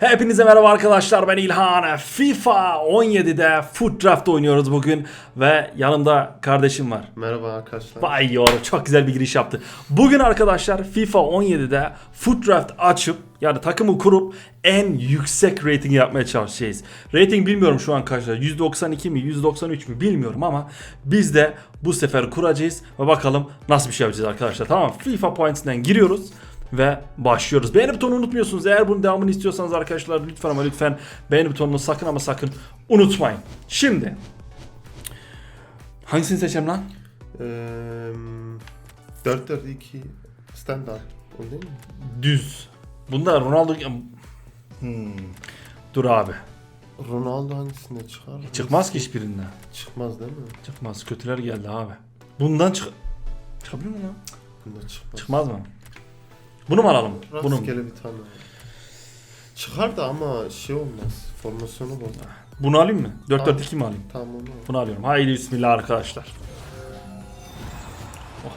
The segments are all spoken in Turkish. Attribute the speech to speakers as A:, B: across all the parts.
A: Hepinize merhaba arkadaşlar ben İlhan. FIFA 17'de Foot Draft oynuyoruz bugün ve yanımda kardeşim var.
B: Merhaba arkadaşlar.
A: Vay yor çok güzel bir giriş yaptı. Bugün arkadaşlar FIFA 17'de Foot Draft açıp yani takımı kurup en yüksek rating yapmaya çalışacağız. Rating bilmiyorum şu an kaçta. 192 mi 193 mü bilmiyorum ama biz de bu sefer kuracağız ve bakalım nasıl bir şey yapacağız arkadaşlar. Tamam FIFA Points'den giriyoruz ve başlıyoruz. Beğeni butonunu unutmuyorsunuz. Eğer bunun devamını istiyorsanız arkadaşlar lütfen ama lütfen beğeni butonunu sakın ama sakın unutmayın. Şimdi hangisini seçelim lan?
B: Ee, 4-4-2 standart. O değil mi?
A: Düz. Bunda Ronaldo... Hmm. Dur abi.
B: Ronaldo hangisinde çıkar?
A: Çıkmaz ki hiçbirinden.
B: Çıkmaz değil mi?
A: Çıkmaz. Kötüler geldi abi. Bundan çık... Çıkabilir mi lan?
B: Bunda çıkmaz.
A: Çıkmaz mı? Bunu mu alalım? Bunu mu?
B: Rastgele bir tane. Çıkar da ama şey olmaz. Formasyonu bozar.
A: Bunu alayım mı? 4-4-2 mi alayım?
B: Tamam onu.
A: Bunu alıyorum. Haydi bismillah arkadaşlar.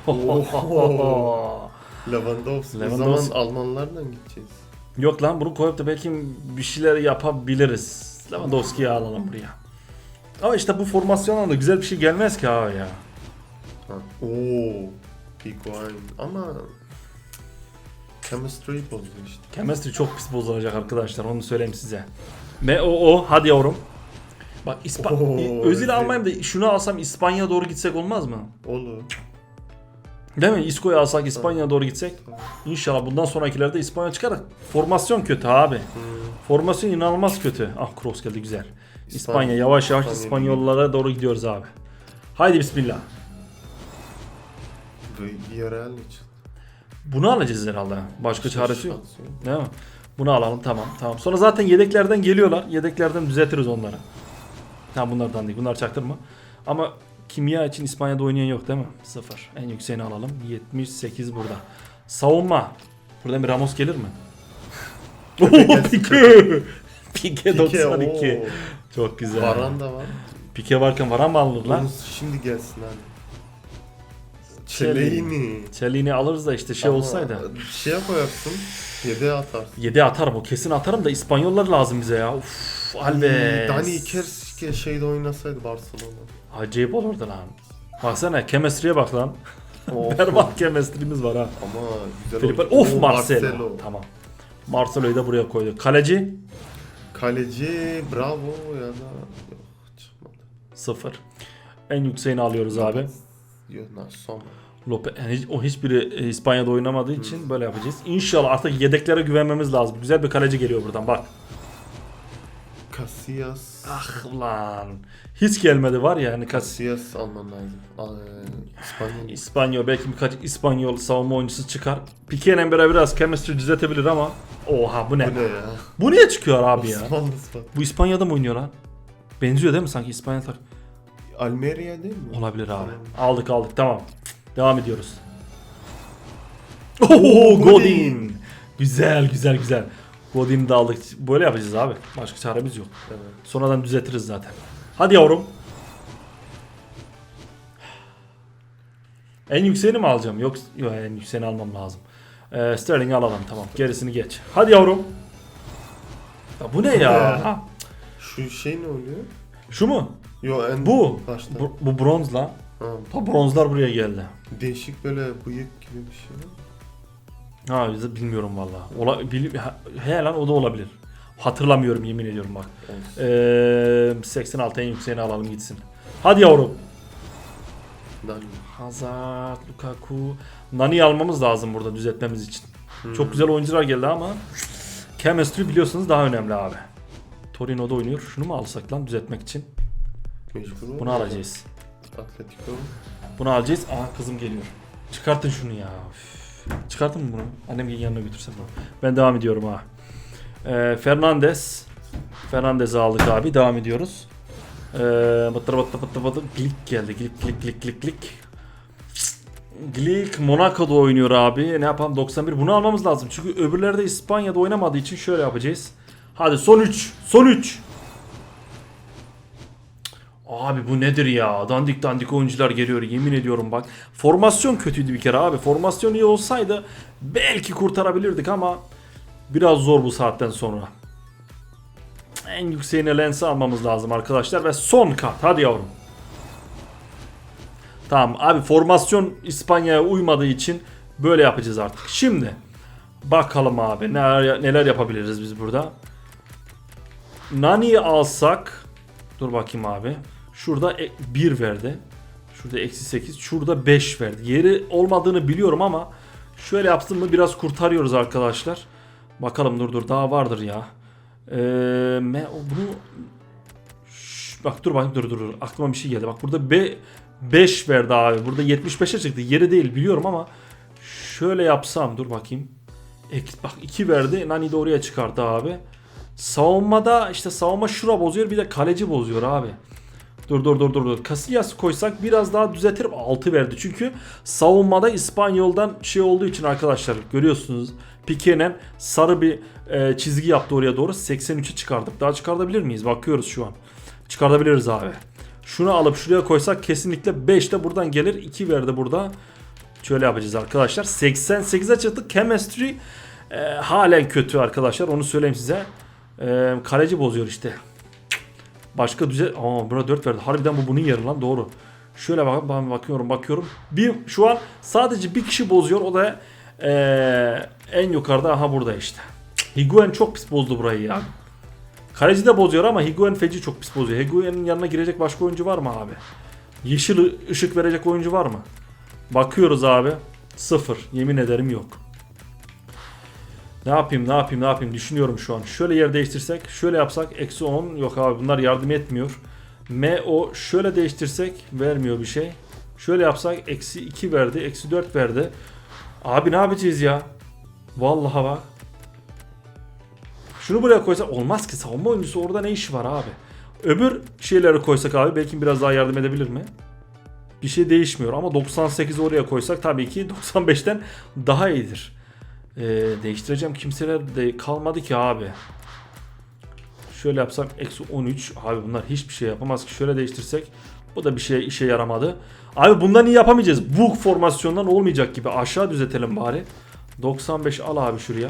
B: Oho. Lewandowski.
A: Lewandowski.
B: O zaman Almanlarla gideceğiz.
A: Yok lan bunu koyup da belki bir şeyler yapabiliriz. Lewandowski'yi alalım buraya. Ama işte bu formasyonla da güzel bir şey gelmez ki abi ya.
B: Ha. Oo. Higuain. Ama chemistry bozuyor işte.
A: Chemistry çok pis bozulacak arkadaşlar onu söyleyeyim size. Ve o o hadi yavrum. Bak İspan
B: Oo,
A: Özil
B: Özil.
A: almayayım da şunu alsam İspanya'ya doğru gitsek olmaz mı?
B: Olur.
A: Değil mi? Isco'yu alsak İspanya'ya doğru gitsek. İnşallah bundan sonrakilerde İspanya çıkar. Formasyon kötü abi. Formasyon inanılmaz kötü. Ah cross geldi güzel. İspanya yavaş yavaş. İspanyollara doğru gidiyoruz abi. Haydi bismillah.
B: Villarreal için.
A: Bunu alacağız herhalde. Başka çaresi yok.
B: Şansı
A: Değil mi? Bunu alalım tamam tamam. Sonra zaten yedeklerden geliyorlar. Yedeklerden düzeltiriz onları. Tamam bunlardan değil. Bunlar çaktırma. Ama kimya için İspanya'da oynayan yok değil mi? Sıfır. En yükseğini alalım. 78 burada. Savunma. Buradan bir Ramos gelir mi?
B: gelsin.
A: Pike. Pike 92.
B: Pike,
A: Çok güzel.
B: Varan da var.
A: Pike varken Varan mı alınır lan?
B: Şimdi gelsin hadi. Çeleğini.
A: Çeliğini alırız da işte şey
B: Ama
A: olsaydı.
B: Şeye koyarsın. Yedeğe atarsın.
A: 7 atarım o kesin atarım da İspanyollar lazım bize ya. Uf Alves.
B: Dani Iker şeyde oynasaydı Barcelona.
A: Acayip olurdu lan. Baksana chemistry'e bak lan. Berbat chemistry'miz var ha.
B: Ama güzel
A: Felipe of
B: Oo,
A: Marcelo. Tamam. Marcelo'yu da buraya koyduk. Kaleci
B: Kaleci bravo ya da yok çıkmadı.
A: 0. En yükseğini alıyoruz abi.
B: Na son.
A: Lope yani hiç- o hiçbiri e, İspanya'da oynamadığı için böyle yapacağız. İnşallah artık yedeklere güvenmemiz lazım. Güzel bir kaleci geliyor buradan bak.
B: Casillas.
A: Ah lan. Hiç gelmedi var ya hani
B: Casillas alman lazım. E, İspanya.
A: İspanyol belki birkaç İspanyol savunma oyuncusu çıkar. Pique'yle beraber biraz chemistry düzeltebilir ama oha bu ne?
B: Bu ne ya?
A: Bu niye çıkıyor abi ya?
B: Osmanlı Spat.
A: Bu İspanya'da mı oynuyor lan? Benziyor değil mi sanki İspanya tar-
B: Almeria değil mi?
A: Olabilir abi. Aldık aldık tamam. Devam ediyoruz. Oo Godin. Güzel güzel güzel. Godin'i de aldık. Böyle yapacağız abi. Başka çaremiz yok.
B: Evet.
A: Sonradan düzeltiriz zaten. Hadi yavrum. En yükseğini mi alacağım? Yok, yok en yükseğini almam lazım. Ee, Sterling'i alalım tamam. Gerisini geç. Hadi yavrum. Ya bu ne ya?
B: Şu şey ne oluyor?
A: Şu mu?
B: Yo en
A: Bu.
B: başta.
A: Bu, bu bronz lan.
B: Ha,
A: Ta bronzlar buraya geldi.
B: değişik böyle bıyık gibi bir şey.
A: Ha bize bilmiyorum valla. Ola, bil, ha- he lan o da olabilir. Hatırlamıyorum yemin ediyorum bak.
B: Olsun.
A: Ee, 86 en yükseğini alalım gitsin. Hadi yavrum.
B: Dani.
A: Hazard, Lukaku. Nani almamız lazım burada düzeltmemiz için.
B: Hmm.
A: Çok güzel oyuncular geldi ama chemistry biliyorsunuz daha önemli abi. Torino'da oynuyor. Şunu mu alsak lan düzeltmek için?
B: Mecbur
A: Bunu alacağız.
B: Atletico.
A: Bunu alacağız. Aa kızım geliyor. Çıkartın şunu ya. Üf. Çıkartın mı bunu? Annem yanına götürsem bunu. Ben devam ediyorum ha. Ee, Fernandes. Fernandes'i aldık abi. Devam ediyoruz. Ee, bıttır bıttır bıttır bıttır. Glik geldi. Glik glik glik glik glik. Glik Monaco'da oynuyor abi. Ne yapalım 91. Bunu almamız lazım. Çünkü öbürleri de İspanya'da oynamadığı için şöyle yapacağız. Hadi son 3. Son 3. Abi bu nedir ya? Dandik dandik oyuncular geliyor yemin ediyorum bak. Formasyon kötüydü bir kere abi. Formasyon iyi olsaydı belki kurtarabilirdik ama biraz zor bu saatten sonra. En yükseğine lensi almamız lazım arkadaşlar. Ve son kat. Hadi yavrum. Tamam abi formasyon İspanya'ya uymadığı için böyle yapacağız artık. Şimdi bakalım abi neler, neler yapabiliriz biz burada. Nani'yi alsak dur bakayım abi. Şurada 1 verdi. Şurada eksi 8. Şurada 5 verdi. Yeri olmadığını biliyorum ama şöyle yaptım mı biraz kurtarıyoruz arkadaşlar. Bakalım dur dur daha vardır ya. Ee, bunu bak dur bak dur dur dur. Aklıma bir şey geldi. Bak burada be, 5 verdi abi. Burada 75'e çıktı. Yeri değil biliyorum ama şöyle yapsam dur bakayım. Ek, bak 2 verdi. Nani de oraya çıkarttı abi. Savunmada işte savunma şura bozuyor bir de kaleci bozuyor abi. Dur dur dur dur dur. Casillas koysak biraz daha düzeltir. 6 verdi. Çünkü savunmada İspanyol'dan şey olduğu için arkadaşlar görüyorsunuz. Pique'nin sarı bir e, çizgi yaptı oraya doğru. 83'e çıkardık. Daha çıkartabilir miyiz? Bakıyoruz şu an. Çıkartabiliriz abi. Şunu alıp şuraya koysak kesinlikle 5 de buradan gelir. 2 verdi burada. Şöyle yapacağız arkadaşlar. 88'e çıktık. Chemistry e, halen kötü arkadaşlar. Onu söyleyeyim size. E, kaleci bozuyor işte. Başka düze... Aa burada 4 verdi. Harbiden bu bunun yeri lan doğru. Şöyle bak ben bakıyorum bakıyorum. Bir şu an sadece bir kişi bozuyor. O da eee, en yukarıda aha burada işte. Higuain çok pis bozdu burayı ya. Kaleci de bozuyor ama Higuain feci çok pis bozuyor. Higuain'in yanına girecek başka oyuncu var mı abi? Yeşil ışık verecek oyuncu var mı? Bakıyoruz abi. Sıfır. Yemin ederim yok. Ne yapayım ne yapayım ne yapayım düşünüyorum şu an. Şöyle yer değiştirsek şöyle yapsak eksi 10 yok abi bunlar yardım etmiyor. MO şöyle değiştirsek vermiyor bir şey. Şöyle yapsak eksi 2 verdi eksi 4 verdi. Abi ne yapacağız ya? Vallahi bak. Şunu buraya koysak olmaz ki savunma oyuncusu orada ne işi var abi? Öbür şeyleri koysak abi belki biraz daha yardım edebilir mi? Bir şey değişmiyor ama 98'i oraya koysak tabii ki 95'ten daha iyidir. Ee, değiştireceğim kimseler de kalmadı ki abi. Şöyle yapsak eksi 13. Abi bunlar hiçbir şey yapamaz ki. Şöyle değiştirsek bu da bir şey işe yaramadı. Abi bundan iyi yapamayacağız. Bu formasyondan olmayacak gibi. Aşağı düzeltelim bari. 95 al abi şuraya.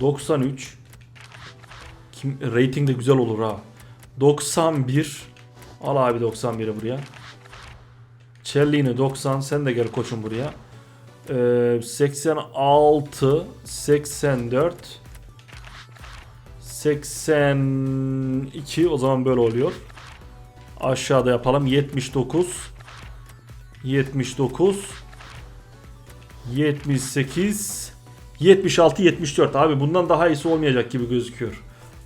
A: 93. Kim, rating de güzel olur ha. 91. Al abi 91'i buraya. Cellini 90. Sen de gel koçum buraya. Ee, 86 84 82 o zaman böyle oluyor. Aşağıda yapalım 79 79 78 76 74 abi bundan daha iyisi olmayacak gibi gözüküyor.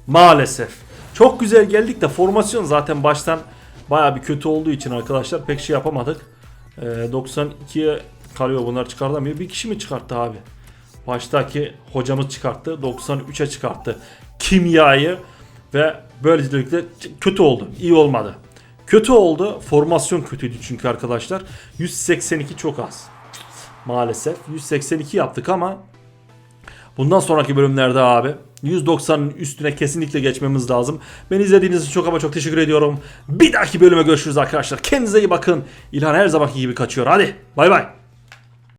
A: Maalesef. Çok güzel geldik de formasyon zaten baştan baya bir kötü olduğu için arkadaşlar pek şey yapamadık. Ee, 92'ye kalıyor bunlar çıkartamıyor. Bir kişi mi çıkarttı abi? Baştaki hocamız çıkarttı. 93'e çıkarttı. Kimyayı ve böylelikle kötü oldu. İyi olmadı. Kötü oldu. Formasyon kötüydü çünkü arkadaşlar. 182 çok az. Maalesef. 182 yaptık ama bundan sonraki bölümlerde abi 190'ın üstüne kesinlikle geçmemiz lazım. Beni izlediğiniz için çok ama çok teşekkür ediyorum. Bir dahaki bölüme görüşürüz arkadaşlar. Kendinize iyi bakın. İlhan her zamanki gibi kaçıyor. Hadi bay bay.